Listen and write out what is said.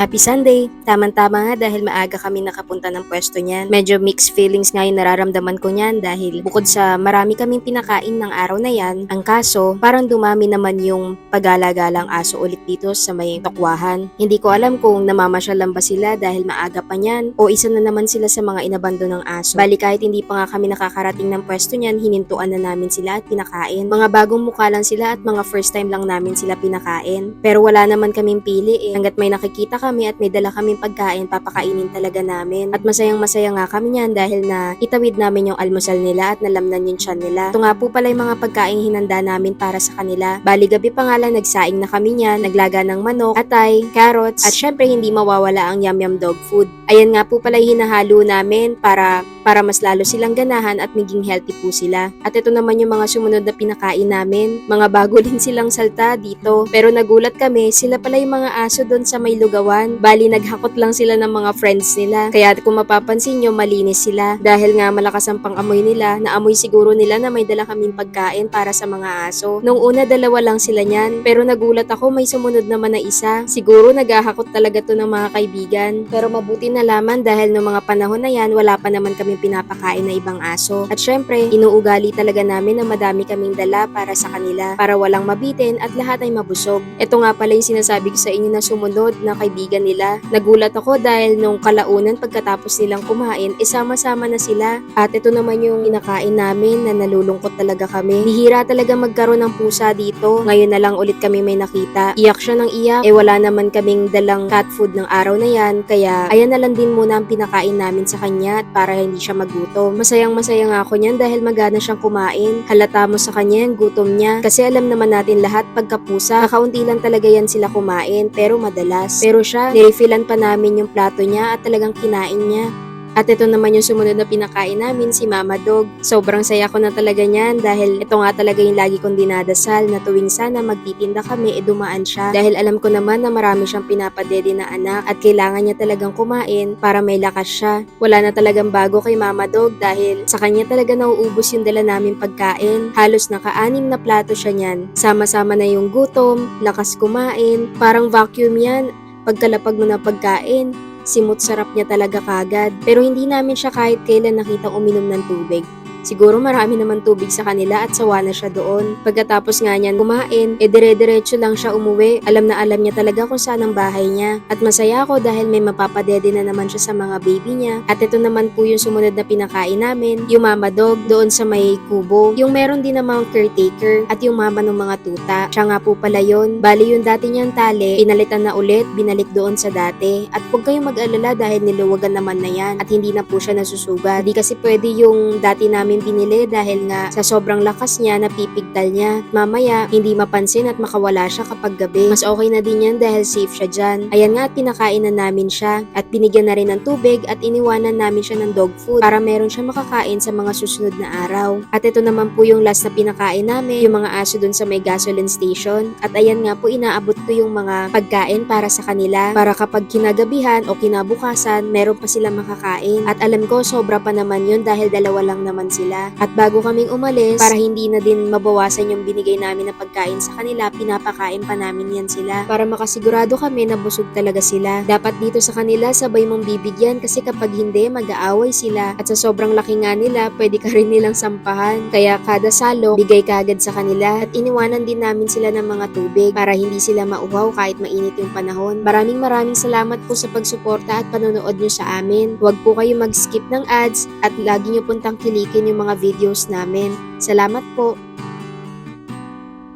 Happy Sunday! Tamang-tama nga dahil maaga kami nakapunta ng pwesto niyan. Medyo mixed feelings nga yung nararamdaman ko niyan dahil bukod sa marami kaming pinakain ng araw na yan, ang kaso parang dumami naman yung pagala-galang aso ulit dito sa may tokwahan. Hindi ko alam kung namamasyal lang ba sila dahil maaga pa niyan o isa na naman sila sa mga inabando ng aso. Bali kahit hindi pa nga kami nakakarating ng pwesto niyan, hinintuan na namin sila at pinakain. Mga bagong mukha lang sila at mga first time lang namin sila pinakain. Pero wala naman kaming pili eh. Hanggat may nakikita kami at may dala kaming pagkain, papakainin talaga namin. At masayang masaya nga kami niyan dahil na itawid namin yung almusal nila at nalamnan yung tiyan nila. Ito nga po pala yung mga pagkain hinanda namin para sa kanila. Bali gabi pa nga lang nagsaing na kami niyan, naglaga ng manok, atay, carrots, at syempre hindi mawawala ang yum yum dog food. Ayan nga po pala yung hinahalo namin para para mas lalo silang ganahan at maging healthy po sila. At ito naman yung mga sumunod na pinakain namin. Mga bago din silang salta dito. Pero nagulat kami, sila pala yung mga aso doon sa may lugawan. Bali, naghakot lang sila ng mga friends nila. Kaya kung mapapansin nyo, malinis sila. Dahil nga malakas ang pangamoy nila, naamoy siguro nila na may dala kaming pagkain para sa mga aso. Nung una, dalawa lang sila niyan. Pero nagulat ako, may sumunod naman na isa. Siguro naghahakot talaga to ng mga kaibigan. Pero mabuti nalaman dahil noong mga panahon na yan, wala pa naman kami pinapakain na ibang aso. At syempre, inuugali talaga namin na madami kaming dala para sa kanila, para walang mabitin at lahat ay mabusog. Ito nga pala yung sinasabi ko sa inyo na sumunod na kaibigan nila. Nagulat ako dahil nung kalaunan pagkatapos nilang kumain, isama-sama na sila. At ito naman yung inakain namin na nalulungkot talaga kami. Bihira talaga magkaroon ng pusa dito. Ngayon na lang ulit kami may nakita. Iyak siya ng iyak. Eh wala naman kaming dalang cat food ng araw na yan. Kaya ayan na lang din muna ang pinakain namin sa kanya para hindi siya magutom. Masayang masaya nga ako niyan dahil magana siyang kumain. Halata mo sa kanya yung gutom niya. Kasi alam naman natin lahat pagkapusa, kakaunti lang talaga yan sila kumain pero madalas. Pero siya, nirefillan pa namin yung plato niya at talagang kinain niya. At ito naman yung sumunod na pinakain namin, si Mama Dog. Sobrang saya ko na talaga niyan dahil ito nga talaga yung lagi kong dinadasal na tuwing sana magtitinda kami, e dumaan siya. Dahil alam ko naman na marami siyang pinapadede na anak at kailangan niya talagang kumain para may lakas siya. Wala na talagang bago kay Mama Dog dahil sa kanya talaga nauubos yung dala namin pagkain. Halos naka-anim na plato siya niyan. Sama-sama na yung gutom, lakas kumain, parang vacuum yan. Pagkalapag mo na pagkain, simot sarap niya talaga kagad. Pero hindi namin siya kahit kailan nakita uminom ng tubig. Siguro marami naman tubig sa kanila at sawa na siya doon. Pagkatapos nga niyan kumain, e dire-diretso lang siya umuwi. Alam na alam niya talaga kung saan ang bahay niya. At masaya ako dahil may mapapadede na naman siya sa mga baby niya. At ito naman po yung sumunod na pinakain namin, yung mama dog doon sa may kubo. Yung meron din namang caretaker at yung mama ng mga tuta. Siya nga po pala yun. Bali yung dati niyang tali, pinalitan na ulit, binalik doon sa dati. At huwag kayong mag-alala dahil niluwagan naman na yan at hindi na po siya nasusugat. Hindi kasi pwede yung dati namin binili dahil nga sa sobrang lakas niya napipigtal niya. Mamaya, hindi mapansin at makawala siya kapag gabi. Mas okay na din yan dahil safe siya dyan. Ayan nga at pinakain na namin siya at binigyan na rin ng tubig at iniwanan namin siya ng dog food para meron siya makakain sa mga susunod na araw. At ito naman po yung last na pinakain namin, yung mga aso dun sa may gasoline station. At ayan nga po inaabot ko yung mga pagkain para sa kanila para kapag kinagabihan o kinabukasan, meron pa silang makakain. At alam ko sobra pa naman yun dahil dalawa lang naman sila. At bago kaming umalis, para hindi na din mabawasan yung binigay namin na pagkain sa kanila, pinapakain pa namin yan sila. Para makasigurado kami na busog talaga sila. Dapat dito sa kanila, sabay mong bibigyan kasi kapag hindi, mag-aaway sila. At sa sobrang laki nga nila, pwede ka rin nilang sampahan. Kaya kada salo, bigay ka agad sa kanila. At iniwanan din namin sila ng mga tubig para hindi sila mauhaw kahit mainit yung panahon. Maraming maraming salamat po sa pagsuporta at panonood nyo sa amin. Huwag po kayo mag-skip ng ads at lagi nyo puntang kilikin yung mga videos namin. Salamat po!